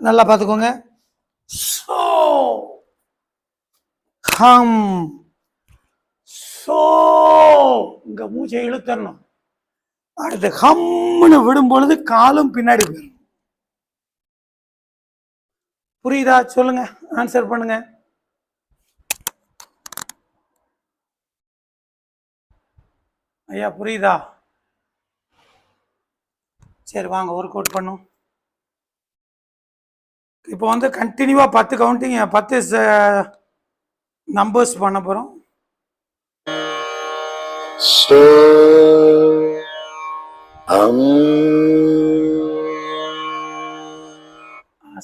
நல்லா பார்த்துக்கோங்க. சோ ஹம் சோ இங்க மூச்சை இழுத்தரணும் அடுத்து ஹம்னு விடும் பொழுது காலும் பின்னாடி போயிடும். புரியுதா? சொல்லுங்க. ஆன்சர் பண்ணுங்க. ஐயா புரியுதா? சரி வாங்க ஒர்க் அவுட் பண்ணும். இப்போ வந்து கண்டினியூவாக பத்து கவுண்டிங் பத்து நம்பர்ஸ் பண்ண போகிறோம்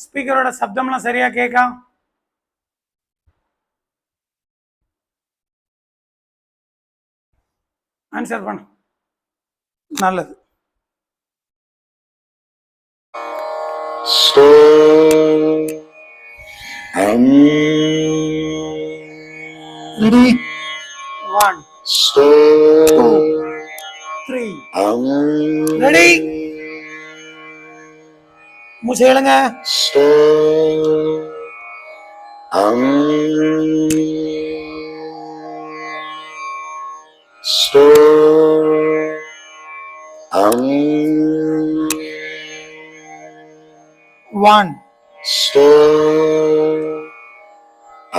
ஸ்பீக்கரோட சப்தம்லாம் சரியா கேட்கா? ஆன்சர் பண்ணு. நல்லது. so Three. One. Two. Three. Ready? मुझे लगा Store. Um. One. Store.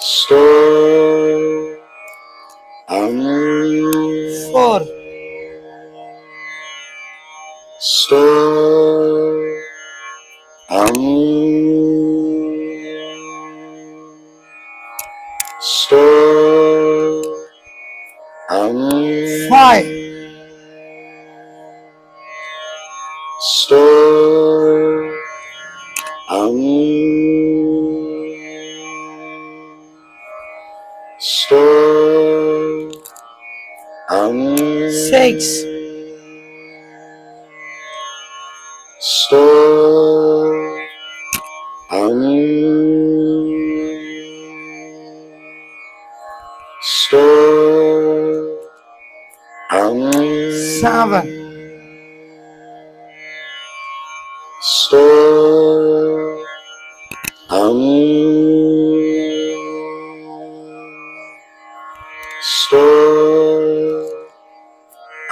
Star. Four. Um. Um, Five. Star. Six. Star. Star. Seven. Star.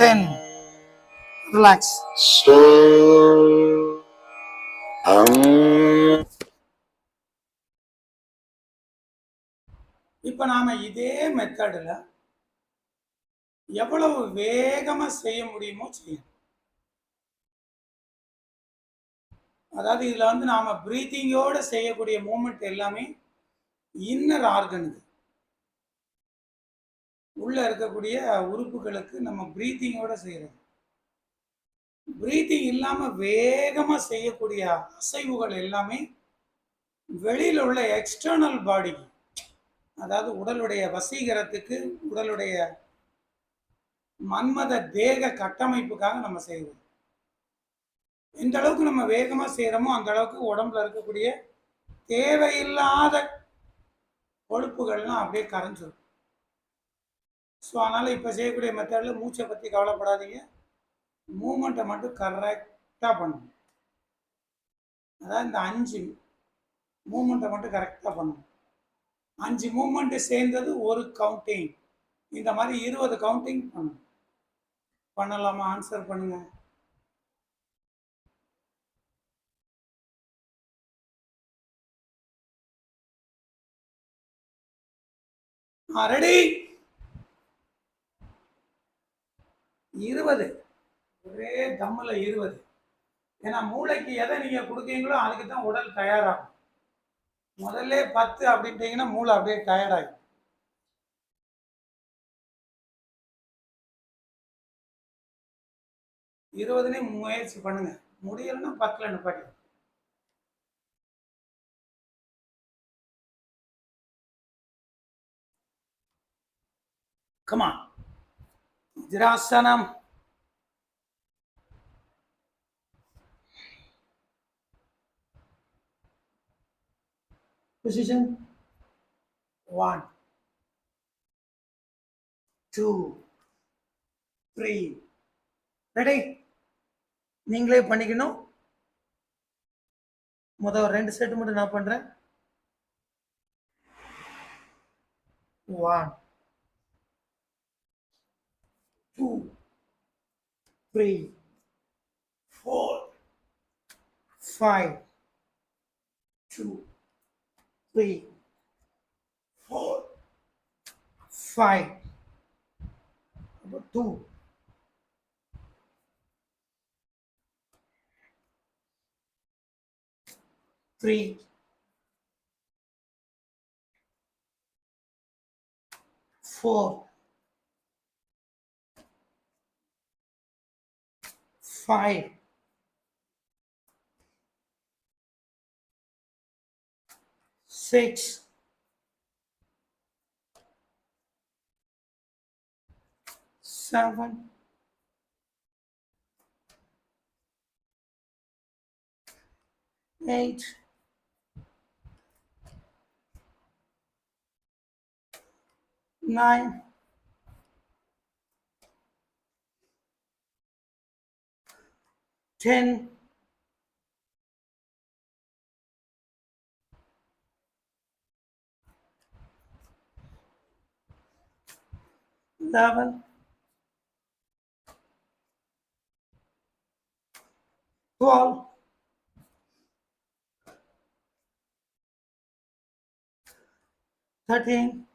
10. Relax. So, um... இப்போ நாம இதே மெத்தடில் எவ்வளவு வேகமாக செய்ய முடியுமோ செய்யணும் அதாவது இதில் வந்து நாம் ப்ரீத்திங்கோடு செய்யக்கூடிய மூமெண்ட் எல்லாமே இன்னர் ஆர்கனுக்கு உள்ளே இருக்கக்கூடிய உறுப்புகளுக்கு நம்ம ப்ரீத்திங்கோட செய்கிறோம் ப்ரீத்திங் இல்லாமல் வேகமாக செய்யக்கூடிய அசைவுகள் எல்லாமே வெளியில் உள்ள எக்ஸ்டர்னல் பாடிக்கு அதாவது உடலுடைய வசீகரத்துக்கு உடலுடைய மன்மத தேக கட்டமைப்புக்காக நம்ம செய்வோம் எந்த அளவுக்கு நம்ம வேகமாக செய்கிறோமோ அந்த அளவுக்கு உடம்புல இருக்கக்கூடிய தேவையில்லாத கொழுப்புகள்லாம் அப்படியே கரைஞ்சிருக்கும் ஸோ அதனால் இப்போ செய்யக்கூடிய மெத்தடில் மூச்சை பற்றி கவலைப்படாதீங்க. மூமெண்ட்டை மட்டும் கரெக்டாக பண்ணணும் அதாவது இந்த அஞ்சு மூமெண்ட்டை மட்டும் கரெக்டாக பண்ணணும் அஞ்சு மூமெண்ட்டு சேர்ந்தது ஒரு கவுண்டிங் இந்த மாதிரி இருபது கவுண்டிங் பண்ணணும் பண்ணலாமா? ஆன்சர் பண்ணுங்க. ரெடி இருபது. ஒரே தம்மில் இருபது. ஏன்னா மூளைக்கு எதை நீங்கள் கொடுக்கீங்களோ அதுக்கு தான் உடல் தயாராகும். முதல்ல பத்து அப்படின்ட்டீங்கன்னா மூளை அப்படியே டயர்டாகும் இருபதுலேயும் முயற்சி பண்ணுங்க. முடியலைன்னா பத்தில் நிப்பாட்டி கமா வஜ்ராசனம் பொசிஷன் 1 டூ த்ரீ ரெடி நீங்களே பண்ணிக்கணும். முதல் ரெண்டு செட்டு மட்டும் நான் பண்றேன். 1 three, four, five, two, three, four, five. Number five, six, seven, eight, nine, 10 11 12 13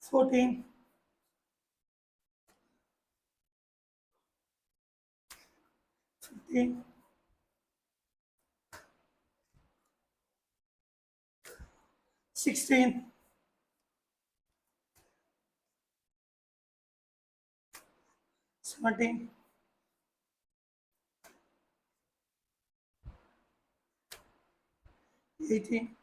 14 fifteen, sixteen, seventeen, eighteen,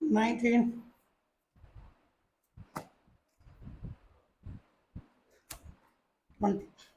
nineteen, Ponte.